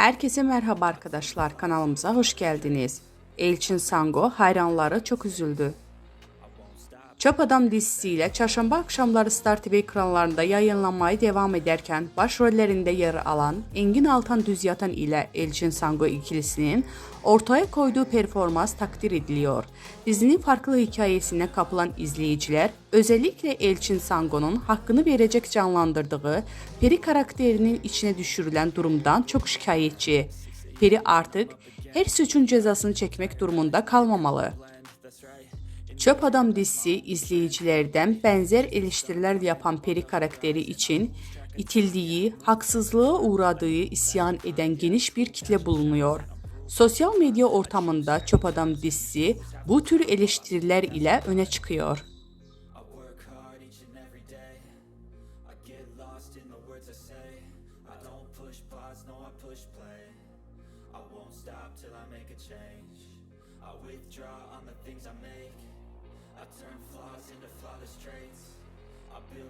Herkese merhaba arkadaşlar. Kanalımıza hoş geldiniz. Elçin Sango hayranları çok üzüldü. Çöp Adam dizisiyle çarşamba akşamları Star TV ekranlarında yayınlanmaya devam ederken başrollerinde yer alan Engin Altan Düzyatan ile Elçin Sango ikilisinin ortaya koyduğu performans takdir ediliyor. Dizinin farklı hikayesine kapılan izleyiciler özellikle Elçin Sango'nun hakkını verecek canlandırdığı Peri karakterinin içine düşürülen durumdan çok şikayetçi. Peri artık her suçun cezasını çekmek durumunda kalmamalı. Çöp Adam dizisi izleyicilerden benzer eleştiriler yapan Peri karakteri için itildiği, haksızlığa uğradığı isyan eden geniş bir kitle bulunuyor. Sosyal medya ortamında Çöp Adam dizisi bu tür eleştiriler ile öne çıkıyor. I withdraw on the things I make. I turn flaws into flawless traits. I build